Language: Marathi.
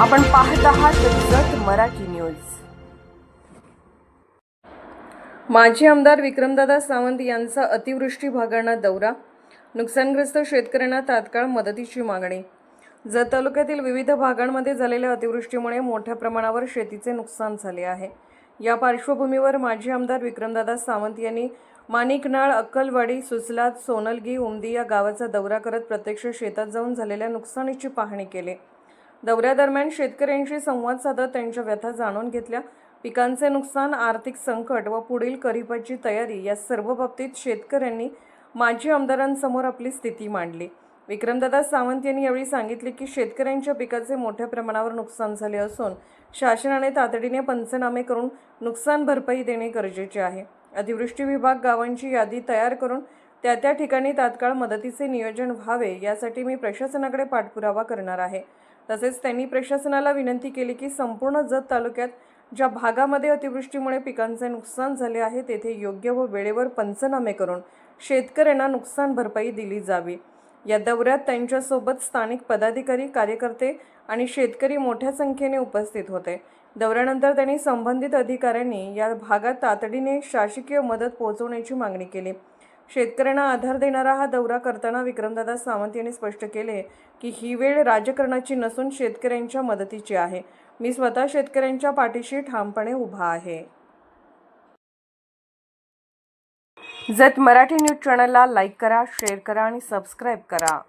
आपण पाहत आहात जत मराठी न्यूज. माजी आमदार विक्रमदादा सावंत यांचा अतिवृष्टी भागांना दौरा. नुकसानग्रस्त शेतकऱ्यांना तात्काळ मदतीची मागणी. जत तालुक्यातील विविध भागांमध्ये झालेल्या अतिवृष्टीमुळे मोठ्या प्रमाणावर शेतीचे नुकसान झाले आहे. या पार्श्वभूमीवर माजी आमदार विक्रमदादा सावंत यांनी माणिकनाळ अक्कलवाडी सुसलात सोनलगी उमदी या गावाचा दौरा करत प्रत्यक्ष शेतात जाऊन झालेल्या नुकसानीची पाहणी केली. दौऱ्यादरम्यान शेतकऱ्यांशी संवाद साधत त्यांच्या व्यथा जाणून घेतल्या. पिकांचे नुकसान आर्थिक संकट व पुढील खरीपाची तयारी या सर्व बाबतीत शेतकऱ्यांनी माजी आमदारांसमोर आपली स्थिती मांडली. विक्रमदादा सावंत यांनी यावेळी सांगितले की शेतकऱ्यांच्या पिकाचे मोठ्या प्रमाणावर नुकसान झाले असून शासनाने तातडीने पंचनामे करून नुकसान भरपाई देणे गरजेचे आहे. अतिवृष्टी विभाग गावांची यादी तयार करून त्या त्या ठिकाणी तात्काळ मदतीचे नियोजन व्हावे यासाठी मी प्रशासनाकडे पाठपुरावा करणार आहे. तसेच त्यांनी प्रशासनाला विनंती केली की संपूर्ण जत तालुक्यात ज्या भागामध्ये अतिवृष्टीमुळे पिकांचे नुकसान झाले आहे तेथे योग्य व वेळेवर पंचनामे करून शेतकऱ्यांना नुकसान भरपाई दिली जावी. या दौऱ्यात त्यांच्यासोबत स्थानिक पदाधिकारी कार्यकर्ते आणि शेतकरी मोठ्या संख्येने उपस्थित होते. दौऱ्यानंतर त्यांनी संबंधित अधिकाऱ्यांनी या भागात तातडीने शासकीय मदत पोहोचवण्याची मागणी केली. शेतकऱ्यांना आधार देणारा हा दौरा करताना विक्रमदादा सावंत यांनी स्पष्ट केले की ही वेळ राजकारणाची नसून शेतकऱ्यांच्या मदतीची आहे. मी स्वतः शेतकऱ्यांच्या पाठीशी ठामपणे उभा आहे. जत मराठी न्यूज चॅनलला लाईक करा शेअर करा आणि सबस्क्राईब करा.